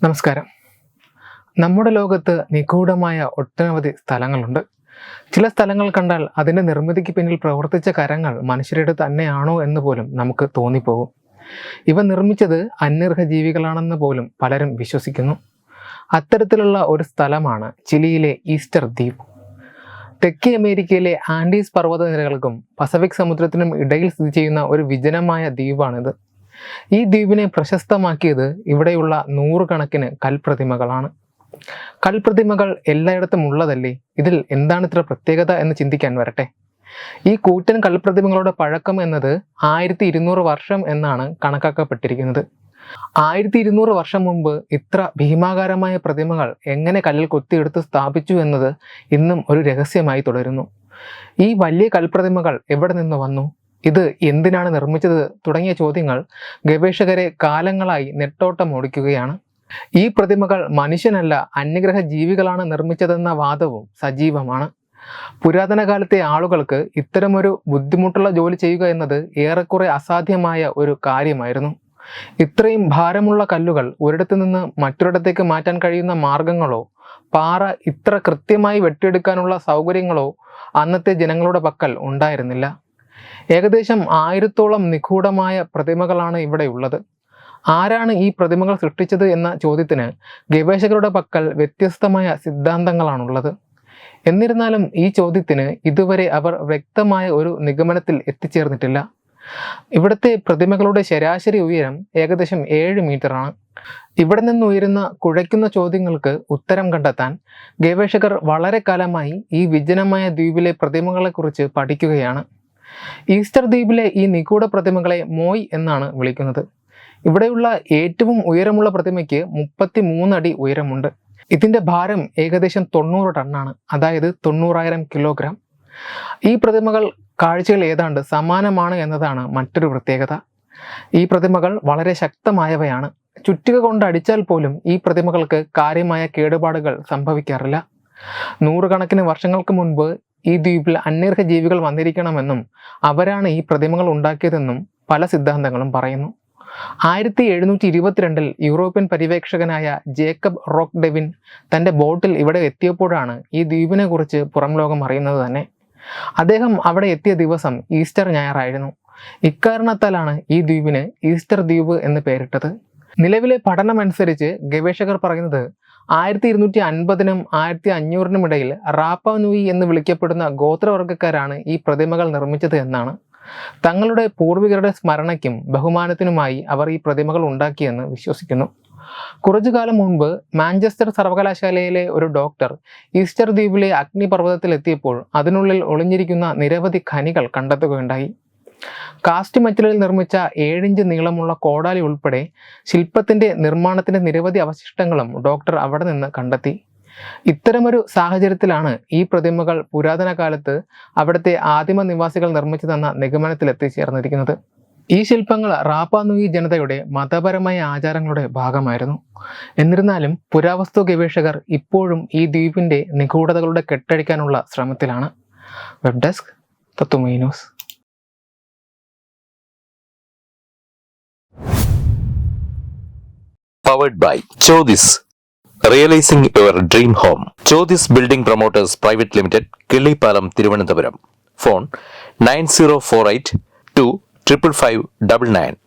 നമസ്കാരം. നമ്മുടെ ലോകത്ത് നിഗൂഢമായ ഒട്ടനവധി സ്ഥലങ്ങളുണ്ട്. ചില സ്ഥലങ്ങൾ കണ്ടാൽ അതിന്റെ നിർമ്മിതിക്ക് പിന്നിൽ പ്രവർത്തിച്ച കരങ്ങൾ മനുഷ്യരുടെ തന്നെയാണോ എന്ന് പോലും നമുക്ക് തോന്നിപ്പോകും. ഇവ നിർമ്മിച്ചത് അന്യർഹ ജീവികളാണെന്ന് പോലും പലരും വിശ്വസിക്കുന്നു. അത്തരത്തിലുള്ള ഒരു സ്ഥലമാണ് ചിലിയിലെ ഈസ്റ്റർ ദ്വീപ്. തെക്കേ അമേരിക്കയിലെ ആൻഡീസ് പർവതനിരകൾക്കും പസഫിക് സമുദ്രത്തിനും ഇടയിൽ സ്ഥിതി ചെയ്യുന്ന ഒരു വിജനമായ ദ്വീപാണിത്. ഈ ദ്വീപിനെ പ്രശസ്തമാക്കിയത് ഇവിടെയുള്ള നൂറുകണക്കിന് കൽപ്രതിമകളാണ്. കൽപ്രതിമകൾ എല്ലായിടത്തും ഉള്ളതല്ലേ? ഇതിൽ എന്താണ് ഇത്ര പ്രത്യേകത എന്ന് ചിന്തിക്കാൻ വരട്ടെ. ഈ കൂറ്റൻ കൽപ്രതിമകളുടെ പഴക്കം എന്നത് ആയിരത്തി ഇരുന്നൂറ് വർഷം എന്നാണ് കണക്കാക്കപ്പെട്ടിരിക്കുന്നത്. ആയിരത്തി ഇരുന്നൂറ് വർഷം മുമ്പ് ഇത്ര ഭീമാകാരമായ പ്രതിമകൾ എങ്ങനെ കല്ലിൽ കൊത്തിയെടുത്ത് സ്ഥാപിച്ചു എന്നത് ഇന്നും ഒരു രഹസ്യമായി തുടരുന്നു. ഈ വലിയ കൽപ്രതിമകൾ എവിടെ നിന്ന് വന്നു? ഇത് എന്തിനാണ് നിർമ്മിച്ചത് തുടങ്ങിയ ചോദ്യങ്ങൾ ഗവേഷകരെ കാലങ്ങളായി നെട്ടോട്ടം ഓടിക്കുകയാണ്. ഈ പ്രതിമകൾ മനുഷ്യനല്ല അന്യഗ്രഹ ജീവികളാണ് നിർമ്മിച്ചതെന്ന വാദവും സജീവമാണ്. പുരാതന കാലത്തെ ആളുകൾക്ക് ഇത്തരമൊരു ബുദ്ധിമുട്ടുള്ള ജോലി ചെയ്യുക എന്നത് ഏറെക്കുറെ അസാധ്യമായ ഒരു കാര്യമായിരുന്നു. ഇത്രയും ഭാരമുള്ള കല്ലുകൾ ഒരിടത്തു നിന്ന് മറ്റൊരിടത്തേക്ക് മാറ്റാൻ കഴിയുന്ന മാർഗങ്ങളോ പാറ ഇത്ര കൃത്യമായി വെട്ടിയെടുക്കാനുള്ള സൗകര്യങ്ങളോ അന്നത്തെ ജനങ്ങളുടെ പക്കൽ ഉണ്ടായിരുന്നില്ല. ഏകദേശം ആയിരത്തോളം നിഗൂഢമായ പ്രതിമകളാണ് ഇവിടെ ഉള്ളത്. ആരാണ് ഈ പ്രതിമകൾ സൃഷ്ടിച്ചത് എന്ന ചോദ്യത്തിന് ഗവേഷകരുടെ പക്കൽ വ്യത്യസ്തമായ സിദ്ധാന്തങ്ങളാണുള്ളത്. എന്നിരുന്നാലും ഈ ചോദ്യത്തിന് ഇതുവരെ അവർ വ്യക്തമായ ഒരു നിഗമനത്തിൽ എത്തിച്ചേർന്നിട്ടില്ല. ഇവിടുത്തെ പ്രതിമകളുടെ ശരാശരി ഉയരം ഏകദേശം ഏഴ് മീറ്ററാണ്. ഇവിടെ നിന്ന് ഉയരുന്ന കുഴയ്ക്കുന്ന ചോദ്യങ്ങൾക്ക് ഉത്തരം കണ്ടെത്താൻ ഗവേഷകർ വളരെ കാലമായി ഈ വിജനമായ ദ്വീപിലെ പ്രതിമകളെക്കുറിച്ച് പഠിക്കുകയാണ്. ഈസ്റ്റർ ദ്വീപിലെ ഈ നിഗൂഢ പ്രതിമകളെ മോയ് എന്നാണ് വിളിക്കുന്നത്. ഇവിടെയുള്ള ഏറ്റവും ഉയരമുള്ള പ്രതിമയ്ക്ക് മുപ്പത്തി മൂന്നടി ഉയരമുണ്ട്. ഇതിന്റെ ഭാരം ഏകദേശം തൊണ്ണൂറ് ടണ്ണാണ് അതായത് തൊണ്ണൂറായിരം കിലോഗ്രാം. ഈ പ്രതിമകൾ കാഴ്ചകൾ ഏതാണ്ട് സമാനമാണ് എന്നതാണ് മറ്റൊരു പ്രത്യേകത. ഈ പ്രതിമകൾ വളരെ ശക്തമായവയാണ്. ചുറ്റിക കൊണ്ട് അടിച്ചാൽ പോലും ഈ പ്രതിമകൾക്ക് കാര്യമായ കേടുപാടുകൾ സംഭവിക്കാറില്ല. നൂറുകണക്കിന് വർഷങ്ങൾക്ക് മുൻപ് ഈ ദ്വീപിൽ അന്യർഹ ജീവികൾ വന്നിരിക്കണമെന്നും അവരാണ് ഈ പ്രതിമകൾ ഉണ്ടാക്കിയതെന്നും പല സിദ്ധാന്തങ്ങളും പറയുന്നു. ആയിരത്തി എഴുന്നൂറ്റി ഇരുപത്തിരണ്ടിൽ യൂറോപ്യൻ പര്യവേക്ഷകനായ ജേക്കബ് റോക്ക് ഡെവിൻ തന്റെ ബോട്ടിൽ ഇവിടെ എത്തിയപ്പോഴാണ് ഈ ദ്വീപിനെ കുറിച്ച് പുറം ലോകം അറിയുന്നത് തന്നെ. അദ്ദേഹം അവിടെ എത്തിയ ദിവസം ഈസ്റ്റർ ഞായറായിരുന്നു. ഇക്കാരണത്താലാണ് ഈ ദ്വീപിന് ഈസ്റ്റർ ദ്വീപ് എന്ന് പേരിട്ടത്. നിലവിലെ പഠനമനുസരിച്ച് ഗവേഷകർ പറയുന്നത് ആയിരത്തി ഇരുന്നൂറ്റി അൻപതിനും ആയിരത്തി അഞ്ഞൂറിനും ഇടയിൽ റാപ്പ എന്ന് വിളിക്കപ്പെടുന്ന ഗോത്രവർഗക്കാരാണ് ഈ പ്രതിമകൾ നിർമ്മിച്ചത് എന്നാണ്. തങ്ങളുടെ പൂർവികരുടെ സ്മരണയ്ക്കും ബഹുമാനത്തിനുമായി അവർ ഈ പ്രതിമകൾ ഉണ്ടാക്കിയെന്ന് വിശ്വസിക്കുന്നു. കുറച്ചു കാലം മുൻപ് മാഞ്ചസ്റ്റർ സർവകലാശാലയിലെ ഒരു ഡോക്ടർ ഈസ്റ്റർ ദ്വീപിലെ അഗ്നിപർവതത്തിൽ എത്തിയപ്പോൾ അതിനുള്ളിൽ ഒളിഞ്ഞിരിക്കുന്ന നിരവധി ഖനികൾ കണ്ടെത്തുകയുണ്ടായി. കാസ്റ്റ് മെറ്റലിൽ നിർമ്മിച്ച ഏഴിഞ്ച് നീളമുള്ള കോടാലി ഉൾപ്പെടെ ശില്പത്തിന്റെ നിർമ്മാണത്തിന്റെ നിരവധി അവശിഷ്ടങ്ങളും ഡോക്ടർ അവിടെ നിന്ന് കണ്ടെത്തി. ഇത്തരമൊരു സാഹചര്യത്തിലാണ് ഈ പ്രതിമകൾ പുരാതന കാലത്ത് അവിടുത്തെ ആദിമ നിവാസികൾ നിർമ്മിച്ചതെന്ന നിഗമനത്തിൽ എത്തിച്ചേർന്നിരിക്കുന്നത്. ഈ ശില്പങ്ങൾ റാപ്പാനുയി ജനതയുടെ മതപരമായ ആചാരങ്ങളുടെ ഭാഗമായിരുന്നു. എന്നിരുന്നാലും പുരാവസ്തു ഗവേഷകർ ഇപ്പോഴും ഈ ദ്വീപിന്റെ നിഗൂഢതകളുടെ കെട്ടഴിക്കാനുള്ള ശ്രമത്തിലാണ്. വെബ് ഡെസ്ക് തത്തുമൈ news. Powered by Chodis. Realizing your dream home. Chodis Building Promoters Private Limited, Killipalam, Thiruvananthapuram. Phone 9048 2 555 99.